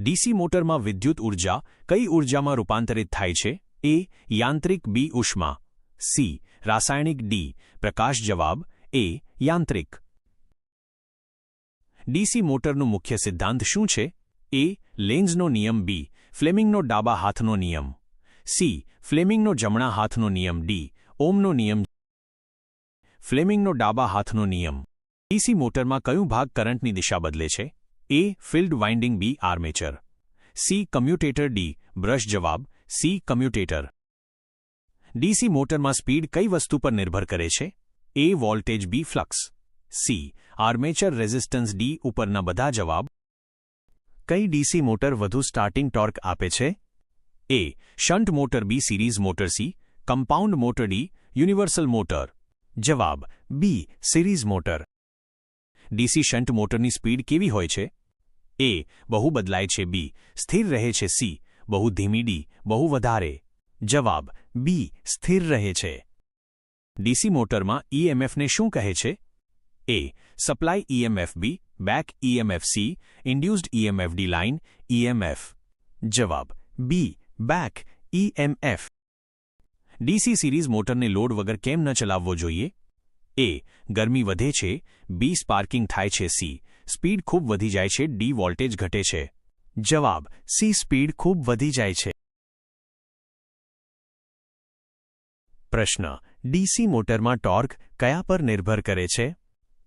DC મોટરમાં વિદ્યુત ઊર્જા કઈ ઉર્જામાં રૂપાંતરિત થાય છે? એ, યાંત્રિક બી ઉષ્મા. સી, રાસાયણિક ડી, પ્રકાશ જવાબ. એ, યાંત્રિક. ડીસી મોટરનું મુખ્ય સિદ્ધાંત શું છે? એ, લેન્ઝનો નિયમ. બી, ફ્લેમિંગનો ડાબા હાથનો નિયમ. સી, ફ્લેમિંગનો જમણા હાથનો નિયમ. ડી ઓમનો નિયમ. ફ્લેમિંગનો ડાબા હાથનો નિયમ. ડીસી મોટરમાં કયું ભાગ કરંટની દિશા બદલે છે? A field winding B armature C commutator D brush જવાબ સી કમ્યુટેટર ડીસી મોટરમાં સ્પીડ કઈ વસ્તુ પર નિર્ભર કરે છે A voltage B flux C armature resistance D ઉપરના બધા જવાબ કઈ ડીસી મોટર વધુ સ્ટાર્ટિંગ ટોર્ક આપે છે A shunt motor B series motor C compound motor D universal motor જવાબ બી સિરીઝ મોટર ડીસી શન્ટ મોટરની સ્પીડ કેવી હોય છે એ બહુ બદલાય છે બી સ્થિર રહે છે સી બહુ ધીમી ડી બહુ વધારે જવાબ બી સ્થિર રહે છે ડીસી મોટરમાં ઈએમએફને શું કહે છે A supply EMF B back EMF C induced EMF D line EMF જવાબ B back EMF DC series મોટરને load વગર કેમ ન ચલાવવો જોઈએ એ ગરમી વધે છે બી સ્પાર્કિંગ થાય છે સી સ્પીડ ખૂબ વધી જાય છે ડી વોલ્ટેજ ઘટે છે જવાબ સી સ્પીડ ખૂબ વધી જાય છે પ્રશ્ન ડીસી મોટરમાં ટોર્ક કયા પર નિર્ભર કરે છે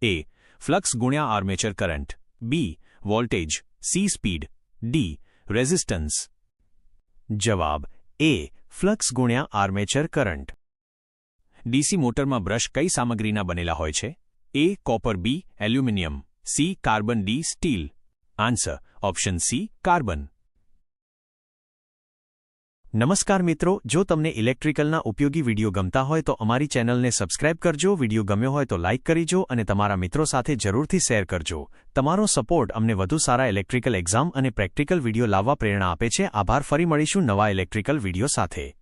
એ ફ્લક્સ ગુણ્યા armature current B voltage C speed D resistance જવાબ એ ફ્લક્સ ગુણ્યા આર્મેચર કરંટ ડીસી મોટરમાં બ્રશ કઈ સામગ્રીના બનેલા હોય છે? A copper B aluminium C carbon D steel. Answer option C carbon. નમસ્કાર મિત્રો, જો તમને ઇલેક્ટ્રિકલના ઉપયોગી વીડિયો ગમતા હોય તો અમારી ચેનલને સબસ્ક્રાઇબ કરજો, વીડિયો ગમ્યો હોય તો લાઇક કરીજો અને તમારા મિત્રો સાથે જરૂરથી શેર કરજો. તમારો સપોર્ટ અમને વધુ સારા ઇલેક્ટ્રિકલ એક્ઝામ અને પ્રેક્ટિકલ વીડિયો લાવવા પ્રેરણા આપે છે. આભાર, ફરી મળીશું નવા ઇલેક્ટ્રિકલ વીડિયો સાથે.